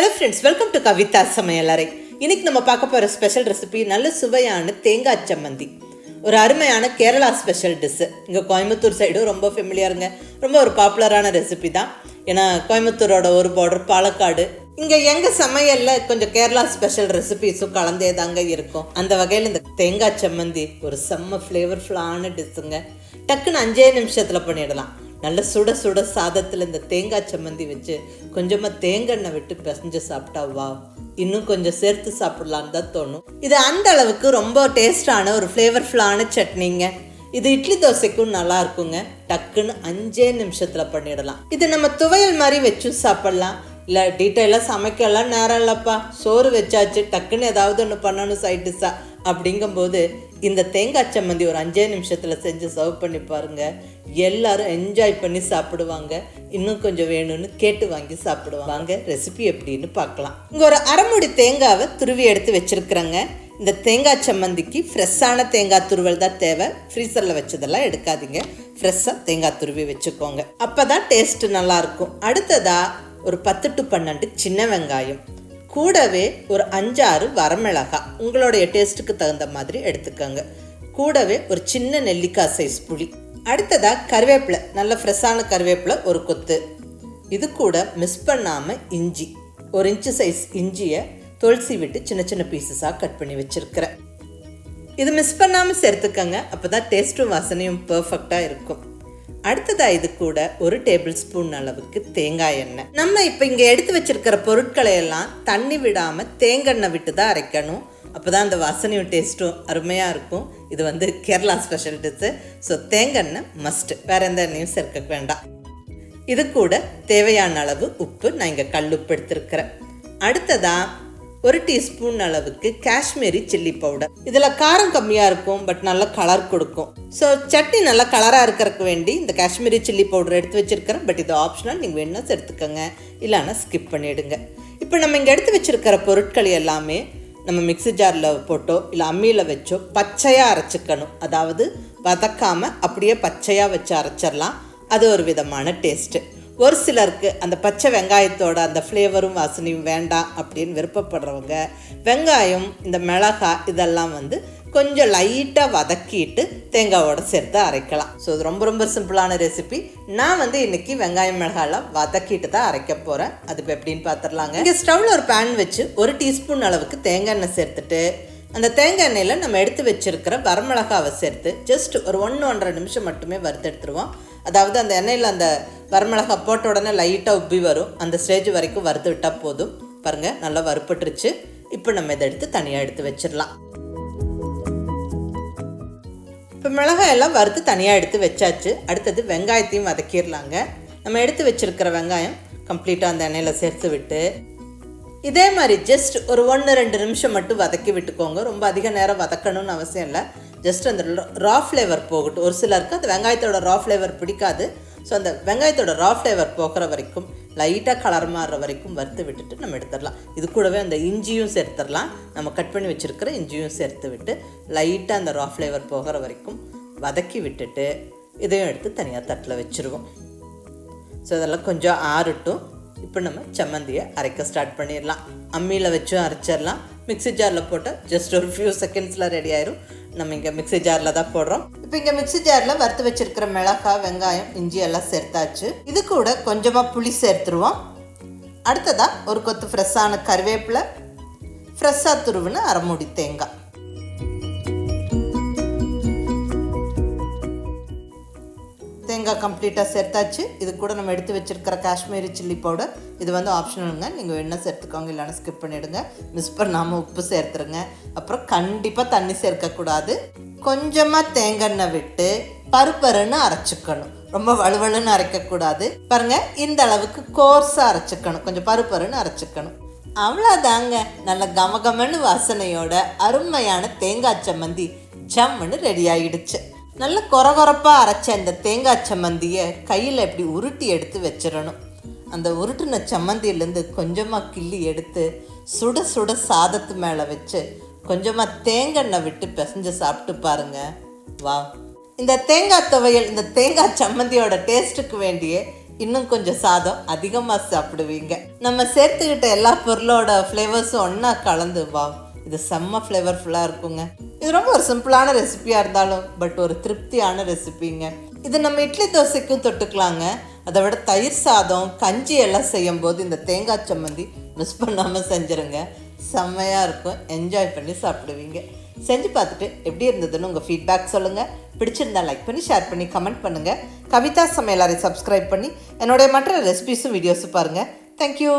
Hello friends welcome to Kavitha சமையலறை இன்னைக்கு நம்ம பார்க்க போகிற ஸ்பெஷல் ரெசிபி நல்ல சுவையான தேங்காய் சம்மந்தி. ஒரு அருமையான கேரளா ஸ்பெஷல் டிஷ்ஷு இங்கே கோயம்புத்தூர் சைடும் ரொம்ப ஃபெமிலியருங்க ரொம்ப ஒரு பாப்புலரான ரெசிபி தான். ஏன்னா கோயம்புத்தூரோட ஒரு பார்டர் பாலக்காடு. இங்கே எங்கள் சமையலில் கொஞ்சம் கேரளா ஸ்பெஷல் ரெசிபிஸும் கலந்தே தாங்க இருக்கும். அந்த வகையில் இந்த தேங்காய் சம்மந்தி ஒரு செம்ம ஃப்ளேவர்ஃபுல்லான டிஷ்ஷுங்க டக்குன்னு அஞ்சே நிமிஷத்தில் பண்ணிடலாம். நல்ல சுட சுட சாதத்தில் இந்த தேங்காய் சம்மந்தி வச்சு கொஞ்சமாக தேங்காய் விட்டு பிசைஞ்சு சாப்பிட்டா வா. இன்னும் கொஞ்சம் சேர்த்து சாப்பிடலான்னு தான் தோணும். இது அந்த அளவுக்கு ரொம்ப டேஸ்டான ஒரு ஃப்ளேவர்ஃபுல்லான சட்னிங்க. இது இட்லி தோசைக்கும் நல்லா இருக்குங்க. டக்குன்னு அஞ்சே நிமிஷத்தில் பண்ணிடலாம். இது நம்ம துவையல் மாதிரி வச்சு சாப்பிடலாம். இல்லை டீட்டெயிலாக சமைக்கலாம். நேரம் இல்லைப்பா. சோறு வச்சாச்சு. டக்குன்னு ஏதாவது ஒன்று பண்ணணும் சைட் டிஷ்ஷாக அப்படிங்கும்போது இந்த தேங்காய் சம்மந்தி ஒரு அஞ்சே நிமிஷத்தில் செஞ்சு சர்வ் பண்ணி பாருங்க. எல்லாரும் என்ஜாய் பண்ணி சாப்பிடுவாங்க. இன்னும் கொஞ்சம் வேணும்னு கேட்டு வாங்கி சாப்பிடுவாங்க. ரெசிபி எப்படின்னு பார்க்கலாம். இங்கே ஒரு அரைமுடி தேங்காவை துருவி எடுத்து வச்சுருக்குறேங்க. இந்த தேங்காய் சம்மந்திக்கு ஃப்ரெஷ்ஷான தேங்காய் துருவல் தான் தேவை. ஃப்ரீசரில் வச்சதெல்லாம் எடுக்காதீங்க. ஃப்ரெஷ்ஷாக தேங்காய் துருவி வச்சுக்கோங்க. அப்போ தான் டேஸ்ட்டு நல்லாயிருக்கும் அடுத்ததாக ஒரு பத்து டு பன்னெண்டு சின்ன வெங்காயம். கூடவே ஒரு அஞ்சாறு வரமிளகாய் உங்களுடைய டேஸ்ட்டுக்கு தகுந்த மாதிரி எடுத்துக்கோங்க. கூடவே ஒரு சின்ன நெல்லிக்காய் சைஸ் புளி. அடுத்ததாக கருவேப்பிலை நல்ல ஃப்ரெஷ்ஷான கருவேப்பிலை ஒரு கொத்து. இது கூட மிஸ் பண்ணாமல் இஞ்சி ஒரு இன்ச்சு சைஸ் இஞ்சியை துளசி விட்டு சின்ன சின்ன பீசஸாக கட் பண்ணி வச்சுருக்கிறேன். இது மிஸ் பண்ணாமல் சேர்த்துக்கங்க அப்போ தான் டேஸ்ட்டும் வாசனையும் பர்ஃபெக்டாக இருக்கும். அடுத்ததாக இது கூட ஒரு டேபிள் ஸ்பூன் அளவுக்கு தேங்காய் எண்ணெய். நம்ம இப்போ இங்கே எடுத்து வச்சிருக்கிற பொருட்களை எல்லாம் தண்ணி விடாமல் தேங்காய் விட்டு தான் அரைக்கணும். அப்போ தான் அந்த வாசனையும் டேஸ்ட்டும் அருமையாக இருக்கும். இது வந்து கேரளா ஸ்பெஷல் டிஷ்ஷு ஸோ தேங்காய் மஸ்ட் வேறு எந்த எண்ணெயும் சேர்க்க வேண்டாம். இது கூட தேவையான அளவு உப்பு நான் இங்கே கல் உப்பு எடுத்திருக்கிறேன். அடுத்ததாக ஒரு டீஸ்பூன் அளவுக்கு காஷ்மீரி சில்லி பவுடர். இதில் காரம் கம்மியாக இருக்கும் பட் நல்லா கலர் கொடுக்கும். ஸோ சட்னி நல்லா கலராக இருக்கிறதுக்கு வேண்டி இந்த காஷ்மீரி சில்லி பவுடர் எடுத்து வச்சுருக்கிறேன். பட் இது ஆப்ஷனல் நீங்கள் வேணும்னா சேர்த்துக்கோங்க. இல்லைன்னா ஸ்கிப் பண்ணிவிடுங்க இப்போ நம்ம இங்கே எடுத்து வச்சிருக்கிற பொருட்கள் எல்லாமே நம்ம மிக்ஸி ஜாரில் போட்டோ இல்லை அம்மியில் வச்சோ பச்சையாக அரைச்சிக்கணும். அதாவது வதக்காமல் அப்படியே பச்சையாக வச்சு அரைச்சிடலாம். அது ஒரு விதமான டேஸ்ட்டு ஒரு சிலருக்கு அந்த பச்சை வெங்காயத்தோட அந்த ஃப்ளேவரும் வாசனையும் வேண்டாம் அப்படின்னு விருப்பப்படுறவங்க வெங்காயம் இந்த மிளகாய் இதெல்லாம் வந்து கொஞ்சம் லைட்டாக வதக்கிட்டு தேங்காவோட சேர்த்து அரைக்கலாம். ஸோ இது ரொம்ப ரொம்ப சிம்பிளான ரெசிபி நான் வந்து இன்றைக்கி வெங்காயம் மிளகாயெல்லாம் வதக்கிட்டு தான் அரைக்க போகிறேன் அது இப்போ எப்படின்னு பார்த்துடலாங்க இங்கே ஸ்டவ்வில் ஒரு பேன் வச்சு ஒரு டீஸ்பூன் அளவுக்கு தேங்காய் எண்ணெய் சேர்த்துட்டு அந்த தேங்காய் எண்ணெயில் நம்ம எடுத்து வச்சுருக்கிற வரமிளகாவை சேர்த்து ஜஸ்ட் ஒரு ஒன்று ஒன்றரை நிமிஷம் மட்டுமே வறுத்தெடுத்துருவோம் அதாவது அந்த எண்ணெயில் அந்த வரமிளகா போட்ட உடனே லைட்டாக உப்பி வரும். அந்த ஸ்டேஜ் வரைக்கும் வறுத்து விட்டால் போதும். பாருங்கள் நல்லா வறுப்பட்டுருச்சு இப்போ நம்ம இதை எடுத்து தனியாக எடுத்து வச்சிடலாம். இப்போ மிளகாய் எல்லாம் வறுத்து தனியாக எடுத்து வச்சாச்சு. அடுத்தது வெங்காயத்தையும் வதக்கிடலாங்க. நம்ம எடுத்து வச்சிருக்கிற வெங்காயம் கம்ப்ளீட்டாக அந்த எண்ணெயில் சேர்த்து விட்டு இதே மாதிரி ஜஸ்ட் ஒரு ஒன்று ரெண்டு நிமிஷம் மட்டும் வதக்கி விட்டுக்கோங்க. ரொம்ப அதிக நேரம் வதக்கணும்னு அவசியம் இல்லை. ஜஸ்ட் அந்த ரா ஃப்ளேவர் போகட்டும். ஒரு சிலருக்கு அந்த வெங்காயத்தோட ரா ஃப்ளேவர் பிடிக்காது. ஸோ அந்த வெங்காயத்தோட ரா ஃப்ளேவர் போகிற வரைக்கும் லைட்டாக கலர் மாறுற வரைக்கும் வறுத்து விட்டுட்டு நம்ம எடுத்துடலாம். இது கூடவே அந்த இஞ்சியும் சேர்த்துடலாம். நம்ம கட் பண்ணி வச்சுருக்கிற இஞ்சியும் சேர்த்து விட்டு லைட்டாக அந்த ரா ஃப்ளேவர் போகிற வரைக்கும் வதக்கி விட்டுட்டு இதையும் எடுத்து தனியாக தட்டில் வச்சுருவோம். ஸோ இதெல்லாம் கொஞ்சம் ஆறட்டும். இப்போ நம்ம சம்மந்தியை அரைக்க ஸ்டார்ட் பண்ணிடலாம். அம்மியில் வச்சும் அரைச்சிடலாம். மிக்ஸி ஜாரில் போட்டால் ஜஸ்ட் ஒரு ஃபியூ செகண்ட்ஸில் ரெடி ஆயிரும். நம்ம இங்கே மிக்ஸி ஜாரில் தான் போடுறோம். இப்போ இங்கே மிக்ஸி ஜாரில் வறுத்து வச்சுருக்கிற மிளகாய் வெங்காயம் இஞ்சி எல்லாம் சேர்த்தாச்சு. இது கூட கொஞ்சமாக புளி சேர்த்துருவோம். அடுத்ததாக ஒரு கொத்து ஃப்ரெஷ்ஷான கருவேப்பிலை ஃப்ரெஷ்ஷாக துருவுன்னு அரைமுடி தேங்காய். தேங்காய் கம்ப்ளீட்டாக சேர்த்தாச்சு. இது கூட நம்ம எடுத்து வச்சிருக்கிற காஷ்மீரி சில்லி பவுடர். இது வந்து ஆப்ஷனலுங்க நீங்கள் வேணால் சேர்த்துக்கோங்க. இல்லைனா ஸ்கிப் பண்ணிவிடுங்க மிஸ் பண்ணாமல் உப்பு சேர்த்துருங்க. அப்புறம் கண்டிப்பாக தண்ணி சேர்க்கக்கூடாது கொஞ்சமாக தேங்காய் விட்டு பருப்பருன்னு அரைச்சிக்கணும். ரொம்ப வலுவலுன்னு அரைக்கக்கூடாது பாருங்கள் இந்த அளவுக்கு கோர்ஸாக அரைச்சிக்கணும். கொஞ்சம் பருப்பருன்னு அரைச்சிக்கணும். அவ்வளோதாங்க நல்ல கமகமன்னு வாசனையோட அருமையான தேங்காய் சம்மந்தி. ஜம்முன்னு ரெடி ஆகிடுச்சு நல்ல கொரகொரப்பாக அரைச்ச இந்த தேங்காய் சம்மந்தியை கையில் இப்படி உருட்டி எடுத்து வச்சிடணும். அந்த உருட்டின சம்மந்தியிலேருந்து கொஞ்சமாக கிள்ளி எடுத்து சுட சுட சாதத்து மேலே வச்சு கொஞ்சமாக தேங்காய் விட்டு பிசைஞ்சு சாப்பிட்டு பாருங்க. வா. இந்த தேங்காய் துவையல் இந்த தேங்காய் சம்மந்தியோட டேஸ்ட்டுக்கு வேண்டிய இன்னும் கொஞ்சம் சாதம் அதிகமாக சாப்பிடுவீங்க. நம்ம சேர்த்துக்கிட்ட எல்லா பொருளோட ஃப்ளேவர்ஸும் ஒன்றா கலந்து வா. இது செம்ம ஃப்ளேவர்ஃபுல்லாக இருக்குங்க. இது ரொம்ப ஒரு சிம்பிளான ரெசிபியாக இருந்தாலும் பட் ஒரு திருப்தியான ரெசிபிங்க இது நம்ம இட்லி தோசைக்கும் தொட்டுக்கலாங்க. அதை விட தயிர் சாதம் கஞ்சி எல்லாம் செய்யும் போது இந்த தேங்காய் சம்மந்தி மிஸ் பண்ணாமல் செஞ்சுருங்க. செம்மையாக இருக்கும். என்ஜாய் பண்ணி சாப்பிடுவீங்க. செஞ்சு பார்த்துட்டு எப்படி இருந்ததுன்னு உங்கள் ஃபீட்பேக் சொல்லுங்கள் பிடிச்சிருந்தா லைக் பண்ணி ஷேர் பண்ணி கமெண்ட் பண்ணுங்கள் கவிதா சமையலாரை சப்ஸ்கிரைப் பண்ணி என்னுடைய மற்ற ரெசிபிஸும் வீடியோஸும் பாருங்கள் தேங்க்யூ